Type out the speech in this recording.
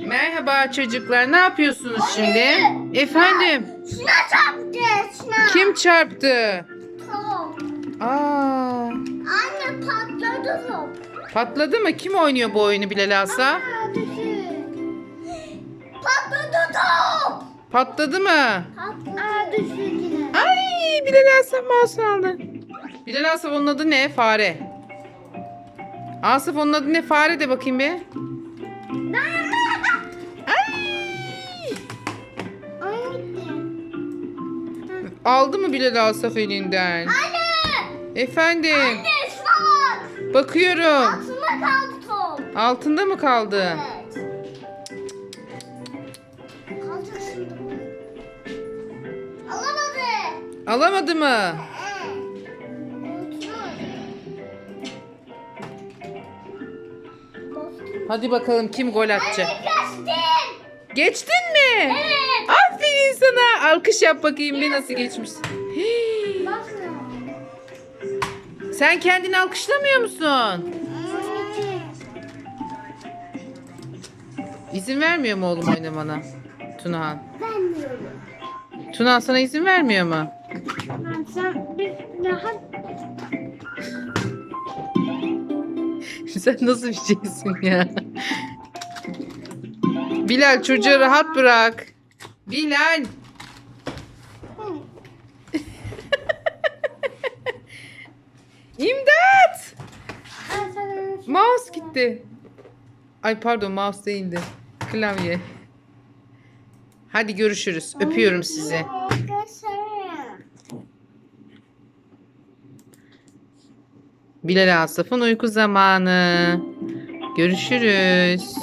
Merhaba çocuklar. Ne yapıyorsunuz şimdi? Efendim? Şuna çarptı. Şuna. Kim çarptı? Top. Aa, Anne patladı top. patladı mı? Kim oynuyor bu oyunu Bilal Asa? Patladı top. Patladı mı? Patladı. Ay Bilal Asaf mouse aldı. Bilal Asaf onun adı ne? Fare. Asaf onun adı ne? Fare de bakayım bir. Aldı mı Bilal Asaf elinden? Anne. Efendim. Anne bak. Bakıyorum. Altında kaldı top. Altında mı kaldı? Evet. Kalacak şimdi. Alamadı. Alamadı mı? Hadi bakalım kim gol atacak. Geçtim. Geçtin mi? Evet. Aferin sana. Alkış yap bakayım bir nasıl geçmişsin. Hii. Sen kendini alkışlamıyor musun? İzin vermiyor mu oğlum oynamana? Tunahan. Vermiyorum. Tunahan sana izin vermiyor mu? Sen bir Sen nasıl bir şeysin ya? Bilal çocuğu rahat bırak. Bilal. İmdat! Mouse gitti. Ay pardon mouse değildi. Klavye. Hadi görüşürüz. Öpüyorum sizi. Bilal Asaf'ın uyku zamanı. Görüşürüz.